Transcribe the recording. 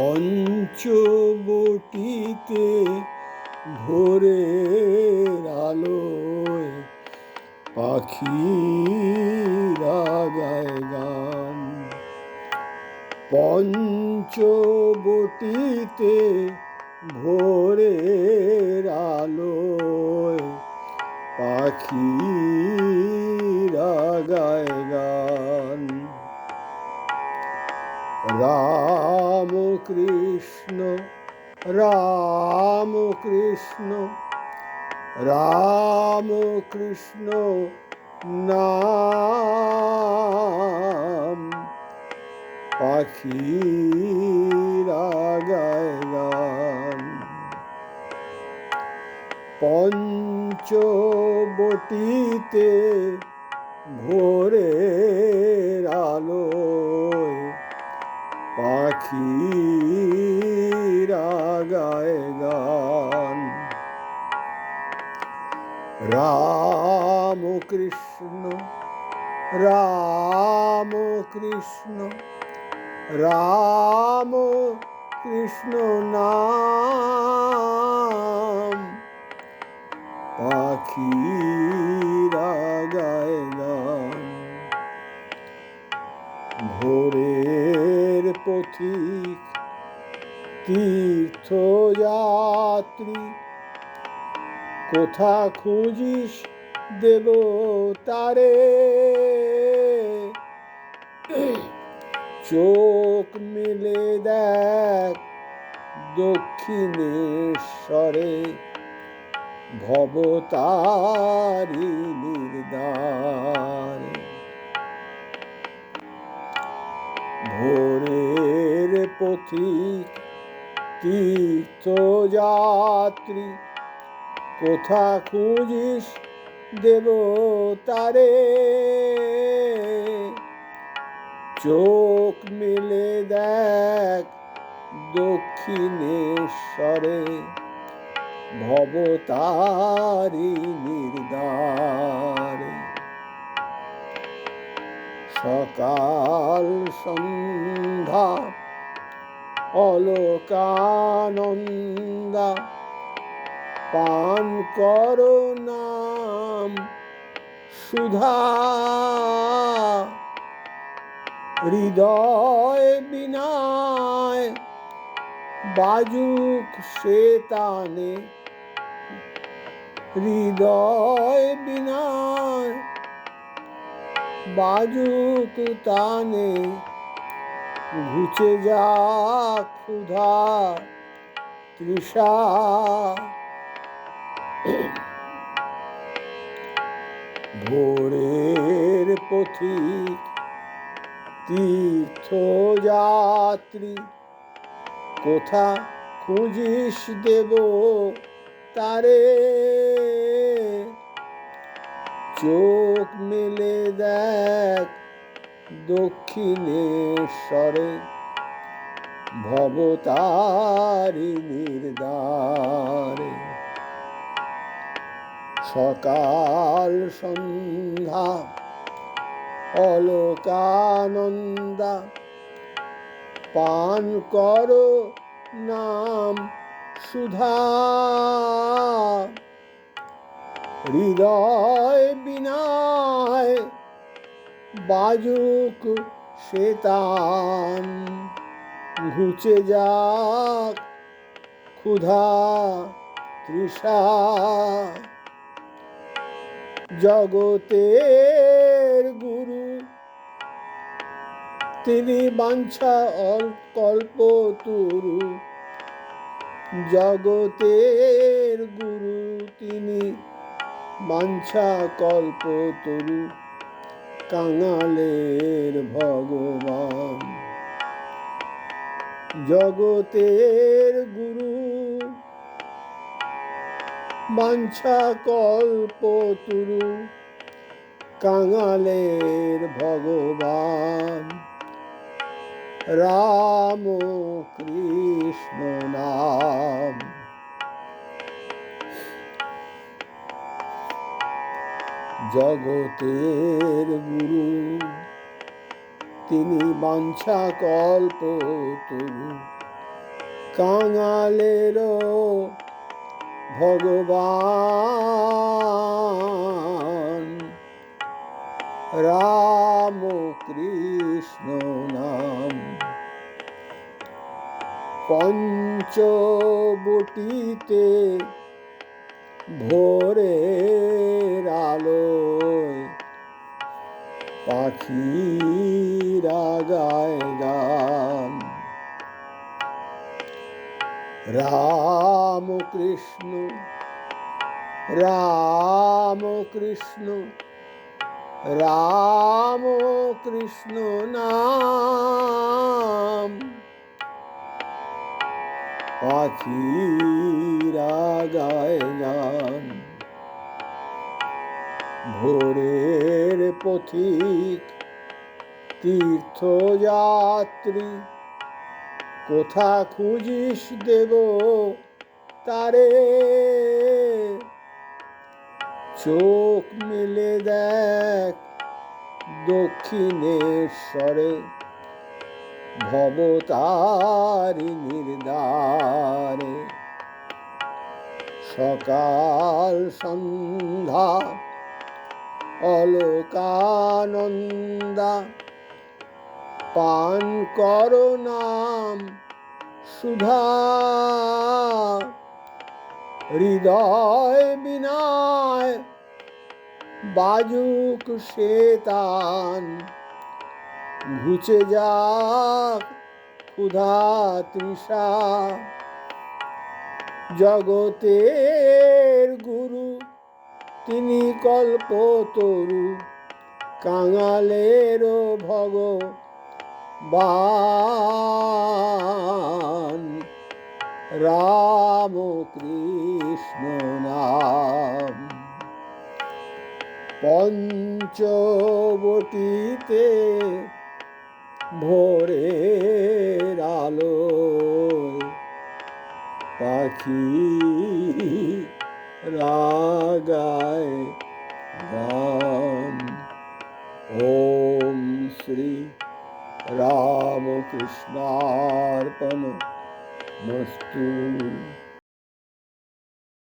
পঞ্চবটিতে ভোরের আলোয় পাখিরা গায় গান। পঞ্চবটিতে ভোরের আলোয় পাখিরা গায় গান। রাম কৃষ্ণ রাম কৃষ্ণ রাম কৃষ্ণ নাম। পাখিরা গায় পঞ্চবটিতে ভোরের আলোয় পাখিরা গায় গান। রাম কৃষ্ণ রাম কৃষ্ণ রাম কৃষ্ণ নাম। পাখিরা গান। ভোরের পথিক তীর্থযাত্রী। কোথা খুঁজিস দেব তারে চোখ মিলে দেখ দক্ষিণেশ্বরে ভবতারি নির্দারে পথিক তীর্থযাত্রী কোথা খুঁজিস দেব তারে চোখ মিলে দেখ দক্ষিণেশ্বরে ভবতারি নির্দারে সকাল সন্ধ্যা অলোকানন্দা পান করো নাম সুধা। হৃদয় বিনায় বাজুক সে তানে। হৃদয় বিনায় বাজুক তানে। ঘুচে যা ক্ষুধা তৃষা। ভোরের পথিক তীর্থযাত্রী কোথা খুঁজিস দেব তারে? চোখ মেলে দেখ দক্ষিণেশ্বরে ভবতারি নির্দারে সকাল সন্ধ্যা অলোকানন্দা পান করো নাম সুধা। হৃদয় বিনায় বাজুক শ্বেতান ঘুচে যাক ক্ষুধা তৃষা। জগতের গুরু, তিনি বাঞ্ছা কল্প তুরু। জগতের গুরু, তিনি বাঞ্ছা কল্প তরু। কাঙালের ভগবান। জগতের গুরু বাঞ্ছা কল্প তুরু কাঙালের ভগবান। রাম কৃষ্ণ নাম। জগতের তিনি বাঞ্ছা কল্প তরু কাঙালেরও ভগবান। রাম কৃষ্ণ নাম। পঞ্চবটিতে ভোরের আলোয় পাখিরা গায় গান। রাম কৃষ্ণ রাম কৃষ্ণ রাম কৃষ্ণ নাম। পাখিরা গায় গান। ভোরের পথিক তীর্থযাত্রী। কোথা খুঁজিস দেব তারে? চোখ মিলে দেখ দক্ষিণেশ্বরে ভবতারিণীর দ্বারে সকাল সন্ধ্যা অলোকানন্দা, পান কর নাম সুধা। হৃদয় বিনায় বাজুক শেতান ঘুচে যাক ক্ষুধা তৃষা। জগতের গুরু তিনি কল্পতরু কাঙালের ভগবান রাম কৃষ্ণ নাম। পঞ্চবটিতে ভোরের আলোয় পাখি গান ওম শ্রী রামকৃষ্ণার্পণ মস্তু